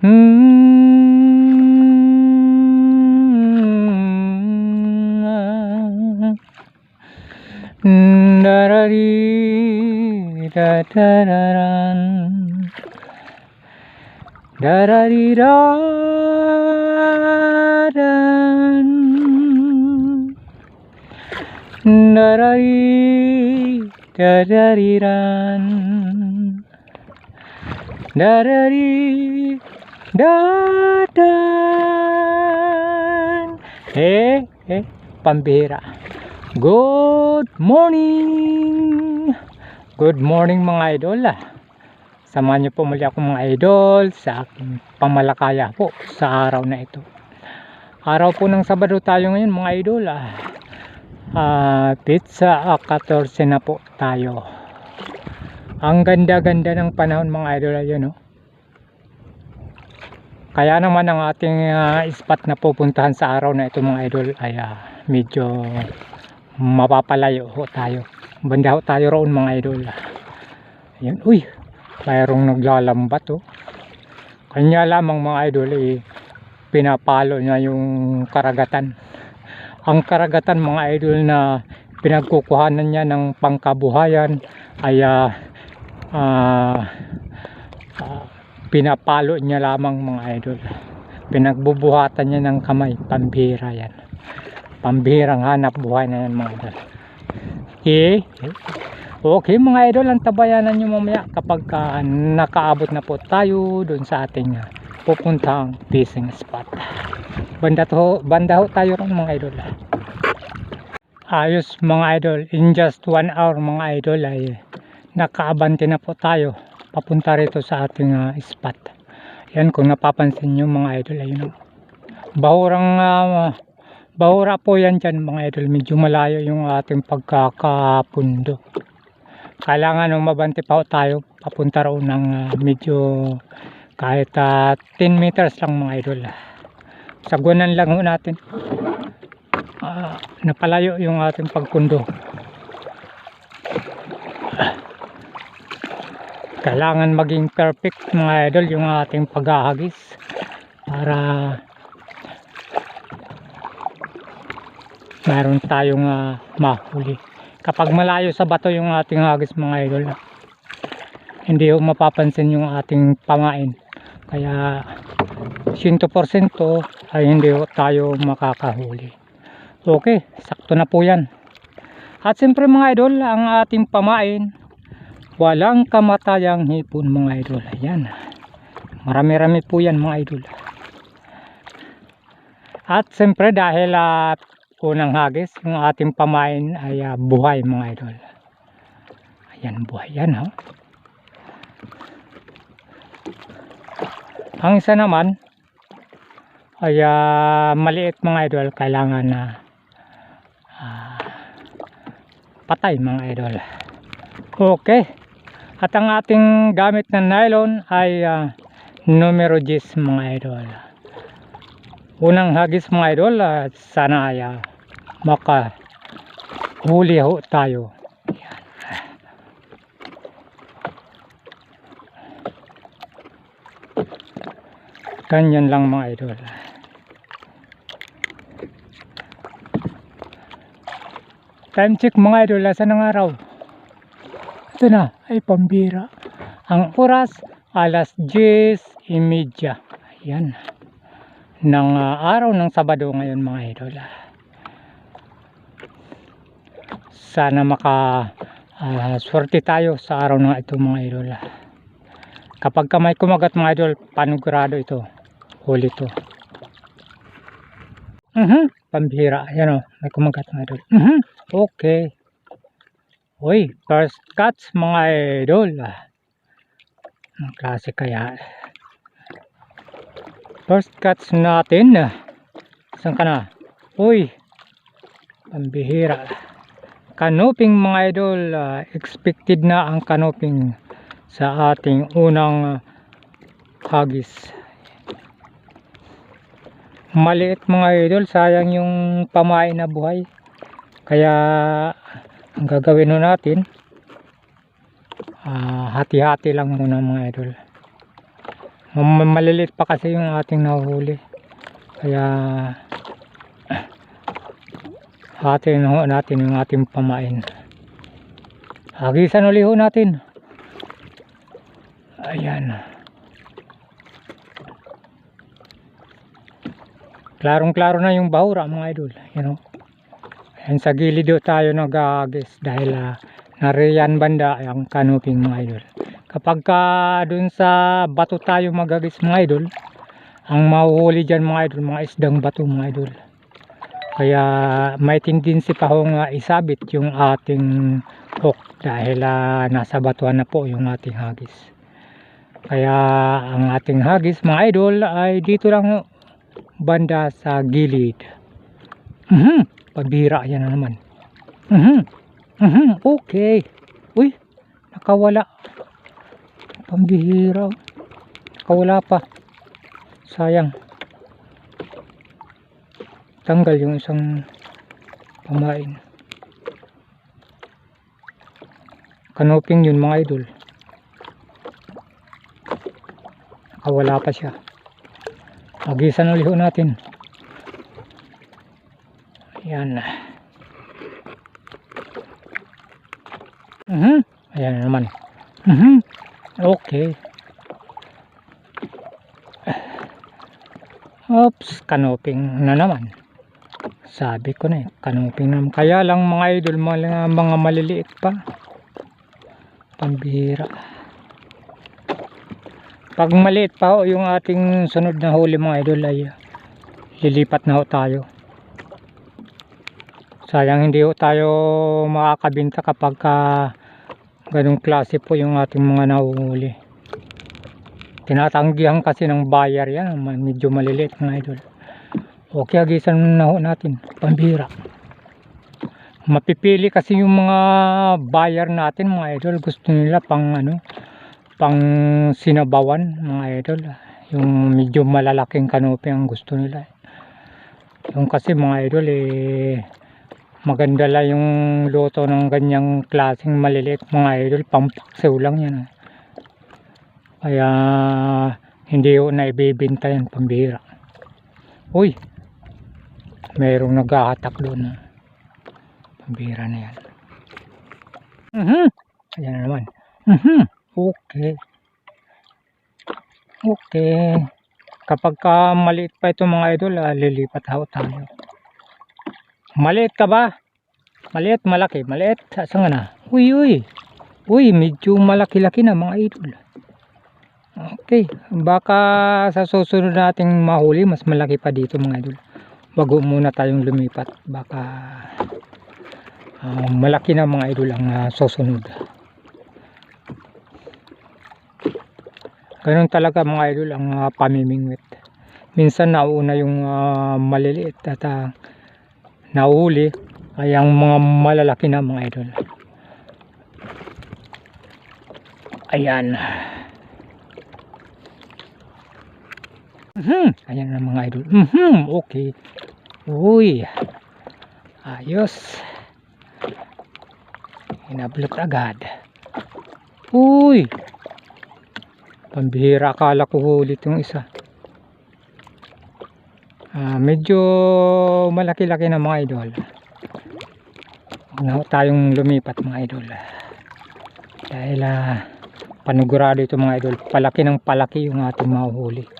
Hmm. Darari da da da ran. Darari da dan. Darari da dari ran. Darari da dan. Eh, eh, pambihira. Good morning! Good morning mga idol ah. Samahan niyo po muli ako mga idol sa aking pamalakaya po sa araw na ito. Araw po ng Sabado tayo ngayon mga idol ah. Ah, pizza ah, 14 na po tayo. Ang ganda-ganda ng panahon mga idol ayun oh. Kaya naman ang ating ah, spot na pupuntahan sa araw na ito mga idol ay ah, medyo mapapalayo ho tayo. Banda ho tayo roon mga idol. Ayan, uy, mayroong naglalambat oh. Kanya lamang mga idol eh, pinapalo niya yung karagatan. Ang karagatan mga idol na pinagkukuhanan niya ng pangkabuhayan ay ah, ah, pinapalo niya lamang mga idol. Pinagbubuhatan niya ng kamay, pambira yan. Pambirang hanap buhay na yan mga idol. Okay. Okay mga idol, ang tabayanan nyo mamaya kapag ah, nakaabot na po tayo doon sa ating uh, pupuntang fishing spot. Banda, to, banda ho tayo ron mga idol. Ayos mga idol, in just one hour mga idol ay nakaabante na po tayo papunta rito sa ating ah, spot. Yan kung napapansin nyo mga idol ayun oh. Bahurang ah, bahura po yan dyan mga idol. Medyo malayo yung ating pagkakapundo. Kailangan nung mabante pa tayo papunta roon ng ah, medyo kahit ah, 10 meters lang mga idol. Sagunan lang ho natin. Ah, napalayo yung ating pagpundo. Kailangan maging perfect mga idol yung ating paghahagis para meron tayong ah, mahuli. Kapag malayo sa bato yung ating hagis mga idol hindi ho mapapansin yung ating pamain kaya 100% ay hindi tayo makakahuli. Okay sakto na po yan. At siyempre mga idol ang ating pamain walang kamatayang hipon mga idol. Ayan. Marami-rami po yan mga idol. At siyempre dahil ah, unang hagis yung ating pamain ay ah, buhay mga idol. Ayan buhay yan ha ang isa naman ay ah, maliit mga idol. Kailangan na ah, patay mga idol. Okay at ang ating gamit na nylon ay ah, numero 10 mga idol. Unang hagis mga idol at sana ay ah, maka ho tayo. Yan. Ganyan lang mga idol. Time check mga idol, asan ang araw? Ito na, ay pambira. Ang oras, alas 10.30. Ayan. Ng ah, araw ng Sabado ngayon mga idol. Sana maka ah, swerte tayo sa araw na ito mga idol. Kapag ka may kumagat mga idol, panugurado ito. Huli ito. Mhm, pambira. Ayan o, may kumagat mga idol. Mhm, okay. Uy, first cuts mga idol. Ang klase kaya. First cuts natin. Saan ka na? Uy, pambihira. Canoping mga idol. expected na ang canoping sa ating unang hagis. Maliit mga idol. Sayang yung pamain na buhay. Kaya ang gagawin natin ah, hati-hati lang muna mga idol Ma- Maliliit pa kasi yung ating nahuhuli. Kaya hatiin ho natin yung ating pamain. Hagisan uli ho natin. Ayan. Klarong-klaro na yung bahura mga idol. You know. Ayan sa gilid tayo nag-agis dahil uh, nariyan banda ang canoping mga idol. Kapag ka dun sa bato tayo magagis mga idol, ang mahuhuli dyan mga idol, mga isdang bato mga idol. Kaya may tendency pa hong uh, isabit yung ating hook dahil ah, nasa batuan na po yung ating hagis. Kaya ang ating hagis mga idol ay dito lang banda sa gilid. Mhm, pabira yan na naman. Mhm. Mhm, okay. Uy, nakawala. Pambihira. Nakawala pa. Sayang. Tanggal yung isang pamain. Kanoping yun mga idol. Nakawala pa siya. Agisan ulit natin. Ayan. Mhm. Ayan na naman. Mhm. Okay. Oops, kanoping na naman. Sabi ko na eh, kanoping naman. Kaya lang mga idol, mga, mga maliliit pa. Pambihira. Pag maliit pa ho yung ating sunod na huli mga idol ay lilipat na ho tayo. Sayang hindi tayo makakabinta kapag ka ganong klase po yung ating mga nahuhuli. Tinatanggihan kasi ng buyer yan, medyo maliliit mga idol. Okay, agisan na ho natin, pambira. Mapipili kasi yung mga buyer natin mga idol, gusto nila pang ano, pang sinabawan mga idol. Yung medyo malalaking kanope ang gusto nila. Yung kasi mga idol eh, maganda lang yung luto ng ganyang klaseng maliliit mga idol. Pampaksew lang yan ah. kaya hindi ko na ibibinta yan pambira uy! Merong nag-aatak doon ah. pambira na yan. Mhm ayan na naman. Mhm okay. Okay. Kapag ka maliit pa ito mga idol ah, lilipat ako tayo Maliit ka ba? Maliit, malaki. Maliit. Saan ka na? Uy, uy. Uy, medyo malaki-laki na mga idol. Okay. Baka sa susunod nating mahuli, mas malaki pa dito mga idol. Bago muna tayong lumipat. Baka ah, malaki na mga idol ang ah, susunod. Ganun talaga mga idol ang uh, pamimingwit. Minsan nauna yung ah, maliliit at ah, nahuli ay ang mga malalaki na mga idol. Ayan. Mhm. Ayan na mga idol. Mhm. Okay. Uy. Ayos. Inablot agad. Uy. Pambihira akala ko huli itong isa Ah, medyo malaki-laki na mga idol. Na tayong lumipat mga idol. Dahil ah, panigurado ito mga idol. Palaki ng palaki yung ating mahuhuli.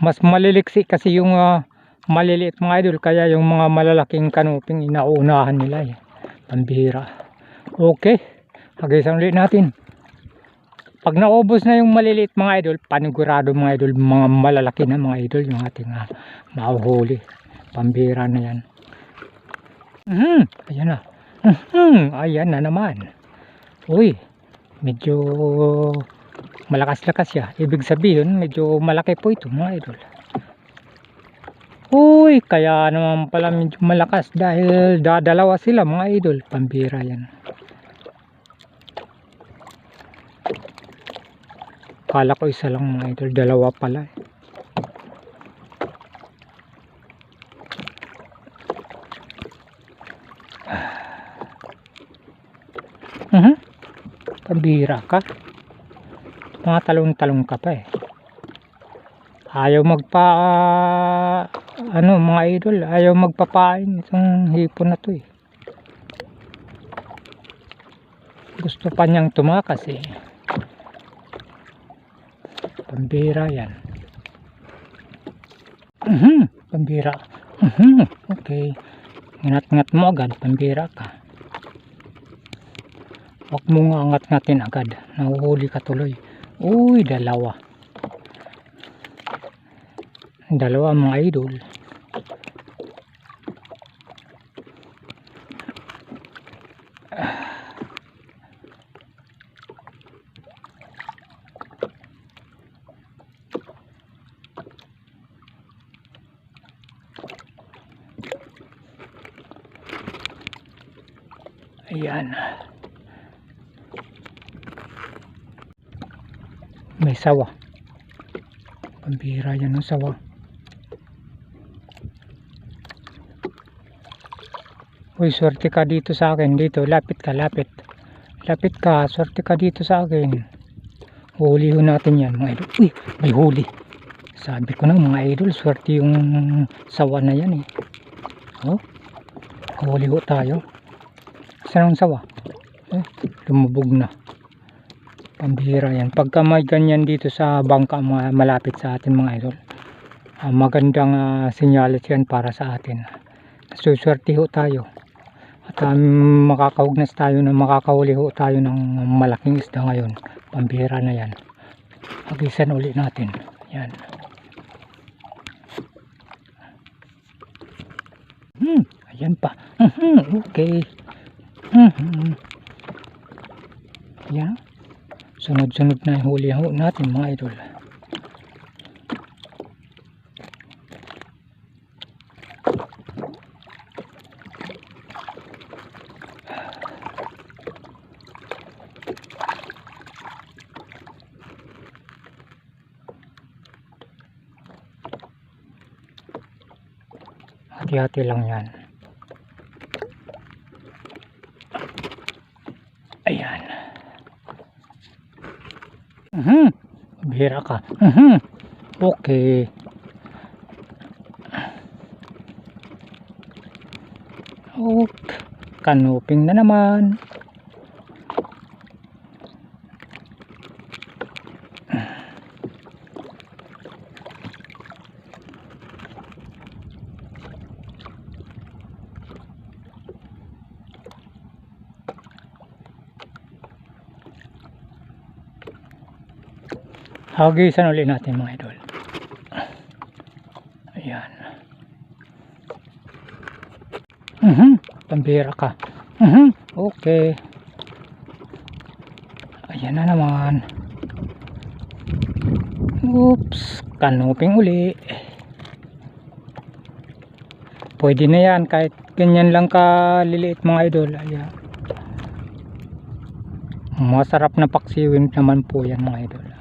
Mas maliliksi kasi yung ah, maliliit mga idol kaya yung mga malalaking kanuping inaunahan nila eh pambihira okay. Hagisan ulit natin. Pag naubos na yung maliliit mga idol panigurado mga idol mga malalaki na mga idol yung ating uh, mahuhuli. Pambihira na yan. Mhm ayan na. Mhm ayan na naman. Uy medyo malakas-lakas siya. Ibig sabihin medyo malaki po ito mga idol Uy, kaya naman pala medyo malakas dahil dadalawa sila mga idol. Pambira yan. Kala ko isa lang mga idol. Dalawa pala eh. Mhm. Pambira ka. Mga talong-talong ka pa eh. Ayaw magpa... Uh ano mga idol, ayaw magpapain itong hipon na to eh. Gusto pa niyang tumakas eh. Pambira yan. Mhm, pambira. Mhm, okay. Ngat-ngat mo agad, pambira ka. Huwag mo nga angat-ngatin agad. Nahuhuli ka tuloy. Uy, dalawa. Dalawa mga idol. Ayan. May sawa. Pambira yan ng sawa. Uy, swerte ka dito sa akin. Dito, lapit ka, lapit. Lapit ka, swerte ka dito sa akin. Hulihin natin yan, mga idol. Uy, may huli. Sabi ko na, mga idol, swerte yung sawa na yan eh. Oh, huli ho tayo. Saan ang sawa? Eh, lumubog na. Pambihira yan. Pagka may ganyan dito sa bangka malapit sa atin mga idol. ah, magandang uh, sinyalis yan para sa atin. Suswerte ho tayo. At um, makakahugnas tayo na makakahuli ho tayo ng malaking isda ngayon. Pambihira na yan. Hagisan uli natin. Yan. Hmm, ayan pa. Mhm, okay. Mhm. Yan. Sunod-sunod na yung huli ho natin mga idol. Hati-hati lang yan. Ayan. Mhm. Bihira ka. Mhm. Okay. Ok. Kanuping na naman. Hagisan ulit natin mga idol. Ayan. Mhm. Pambira ka. Mhm. Okay. Ayan na naman. Oops. Kanuping uli. Pwede na yan kahit ganyan lang kaliliit mga idol. Ayan. Masarap na paksiwin naman po yan mga idol.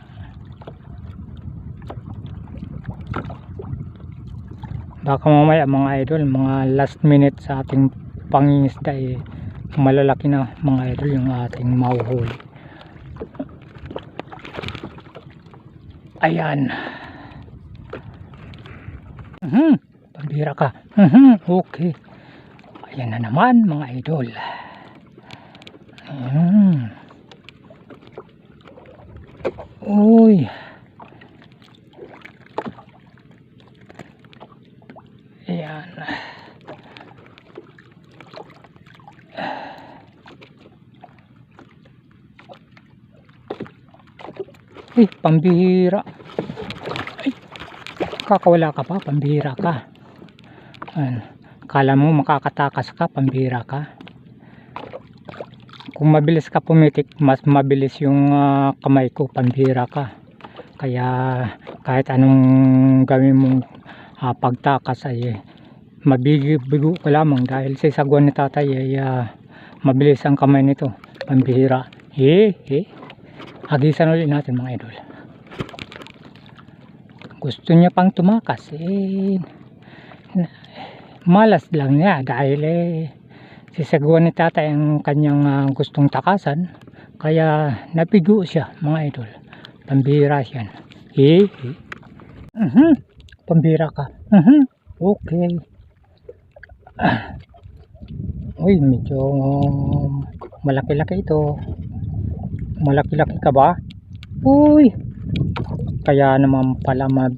Baka mamaya mga idol mga last minute sa ating pangingisda eh malalaki na mga idol yung ating mahuhuli ayan. Mhm. Pambira ka. Mhm. Okay. Ayan na naman mga idol. Mhm. Uy Ayan. Ay, pambihira. Ay, kakawala ka pa, pambihira ka. Ayan. Kala mo makakatakas ka, pambihira ka. Kung mabilis ka pumitik, mas mabilis yung ah, kamay ko, pambihira ka. Kaya kahit anong gawin mong ah, pagtakas ay mabibigo ka lamang dahil sa sagwan ni tatay ay ah, mabilis ang kamay nito pambihira eh eh hagisan ulit natin mga idol gusto niya pang tumakas eh malas lang niya dahil eh si sagwan ni tatay ang kanyang ah, gustong takasan Kaya napigo siya mga idol. Pambira siya. Eh, eh. Mhm. Pambira ka. Mhm. Okay. Uy, medyo malaki-laki ito. Malaki-laki ka ba? Uy. Kaya naman pala mag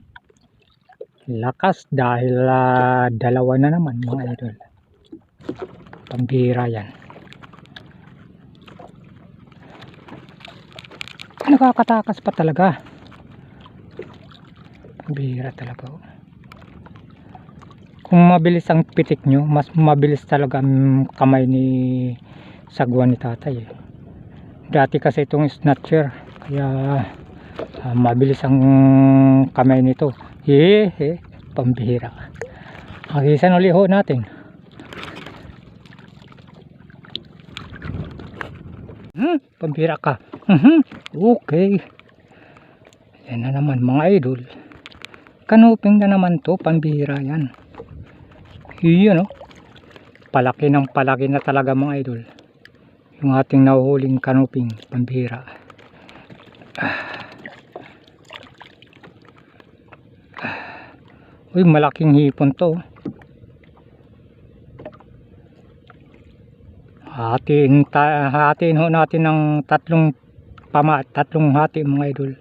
lakas dahil ah, dalawa na naman mga idol. Pambira yan. Nakakatakas pa talaga. Pambira talaga. oh. Kung mabilis ang pitik nyo, mas mabilis talaga ang kamay ni sagwa ni tatay. Eh. Dati kasi itong snatcher, kaya ah, mabilis ang kamay nito. Eh, eh, pambihira. Agisan uli ho natin. Hmm, pambihira ka. Mhm, okay. Yan na naman mga idol. Kanuping na naman to, pambihira yan. Iyon oh. Palaki ng palaki na talaga mga idol. Yung ating nahuhuling kanuping pambihira. Uy, malaking hipon to. Hatiin, ta, hatiin ho natin ng tatlong pama, tatlong hati mga idol.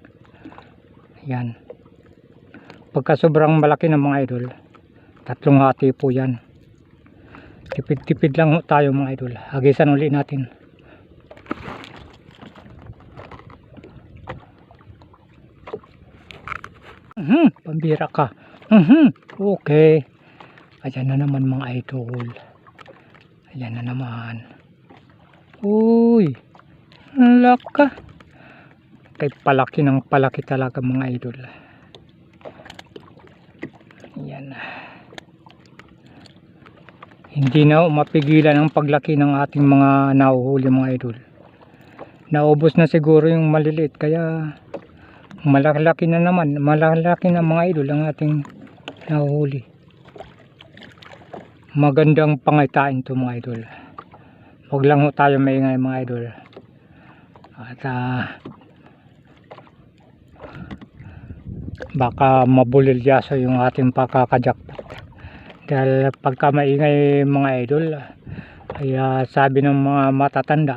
Yan. Pagka sobrang malaki ng mga idol, tatlong hati po yan. Tipid-tipid lang tayo mga idol. Hagisan uli natin. Mhm, pambira ka. Mhm, okay. Ayan na naman mga idol. Ayan na naman. Uy, laka. Kay palaki ng palaki talaga mga idol. Ayan. Hindi na mapigilan ang paglaki ng ating mga nahuhuli mga idol. Naubos na siguro yung maliliit kaya malalaki na naman. Malalaki na mga idol ang ating nahuhuli. Magandang pangitain to mga idol. Huwag lang ho tayo maingay mga idol. At ah, baka mabulilyaso yung ating pakakajakpat. Dahil pagka maingay mga idol, ay ah, sabi ng mga matatanda,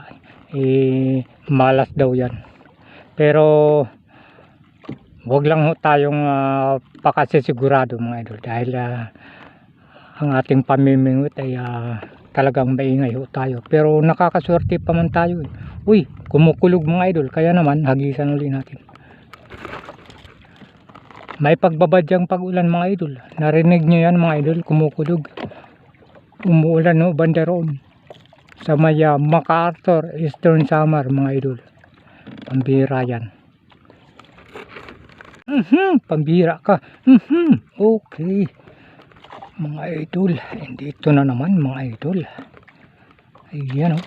eh, malas daw yan. Pero Huwag lang ho tayong uh, pakasisigurado mga idol dahil ah, ang ating pamimingot ay ah, talagang maingay ho tayo. Pero nakakaswerte pa man tayo. eh. Uy, kumukulog mga idol. Kaya naman, hagisan uli natin. May pagbabadyang pag-ulan mga idol. Narinig nyo yan mga idol, kumukulog. Umuulan no, banda. Sa may ah, MacArthur, Eastern Summer mga idol. Pambira yan. Mhm, pambira ka. Mhm, okay. Mga idol, dito na naman mga idol. Ayan oh.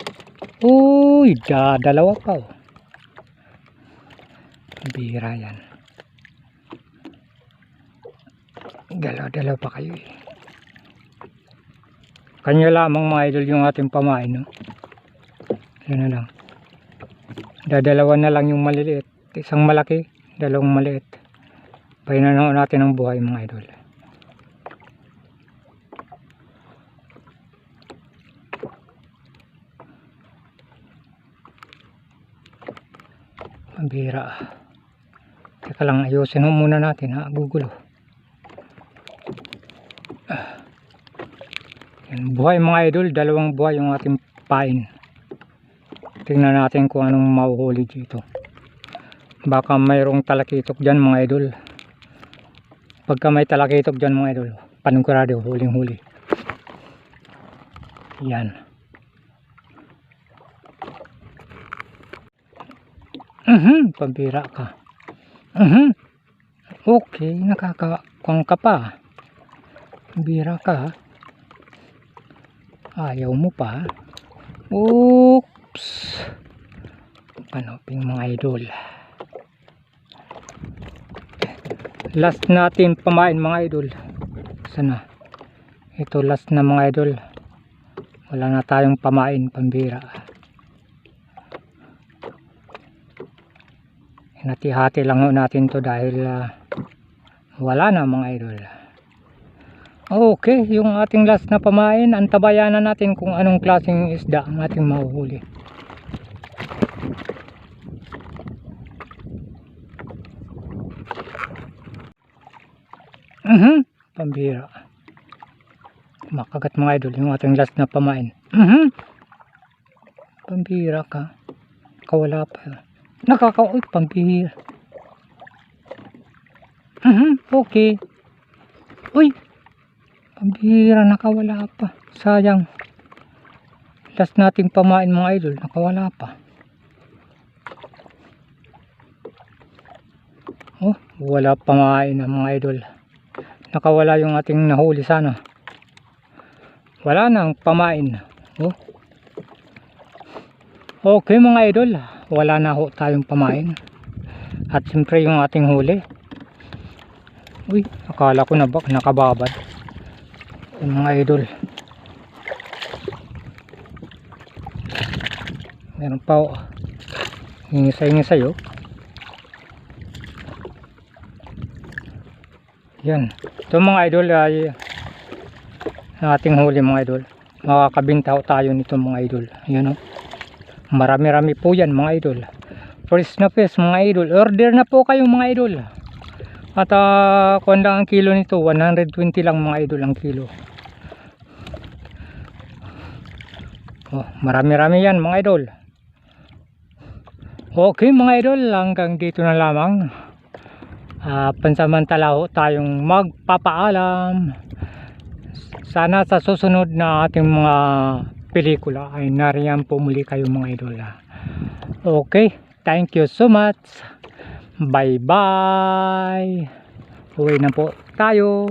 Uy, da, dalawa pa oh. Pambira yan. Dalawa-dalawa pa kayo eh. Kanya lamang mga idol yung ating pamain no. Yan na lang. Dadalawa na lang yung maliliit. Isang malaki, dalawang maliit. Pahinanaw natin ang buhay mga idol. Ang bira. Teka lang, ayusin mo muna natin ha, gugulo. Ah. Yan, buhay mga idol, dalawang buhay yung ating pain. Tingnan natin kung anong mahuhuli dito. Baka mayroong talakitok dyan mga idol. Pagka may talakitok dyan mga idol, panigurado, huling huli. Yan. Mhm, pambira ka. Mhm. Okay, nakakakuang ka pa. Pambira ka. ha? Ayaw mo pa. Oops. Panoping mga idol. Last natin pamain mga idol. Sana. Ito last na mga idol. Wala na tayong pamain pambira. Hinati-hati lang natin to dahil ah, wala na mga idol. Okay, yung ating last na pamain, antabayan na natin kung anong klaseng isda ang ating mahuhuli. Mhm, pambira. Makagat mga idol yung ating last na pamain. Mhm. Pambira ka. Kawala pa. Nakaka... Uy, pambira. Mhm, okay. Uy, pambira, nakawala pa. Sayang. Last nating pamain mga idol, nakawala pa. Oh, wala pamain na mga idol. Nakawala yung ating nahuli sana. Wala nang pamain. Oh. Okay mga idol, wala na ho tayong pamain. At siyempre yung ating huli. Uy, akala ko na bak nakababad. Yung mga idol. Meron pa oh. Hingisay-hingisay oh. Yan. Ito mga idol ay ang ating huli mga idol. Makakabinta ho tayo nito mga idol. Yan oh. Marami-rami po yan mga idol. First na first mga idol. Order na po kayo mga idol. At uh, kung lang ang kilo nito, 120 lang mga idol ang kilo. Oh, marami-rami yan mga idol. Okay mga idol, hanggang dito na lamang. Ah, pansamantala ho tayong magpapaalam. Sana sa susunod na ating mga pelikula ay nariyan po muli kayo mga idol. Okay, thank you so much. Bye bye. Uwi na po tayo.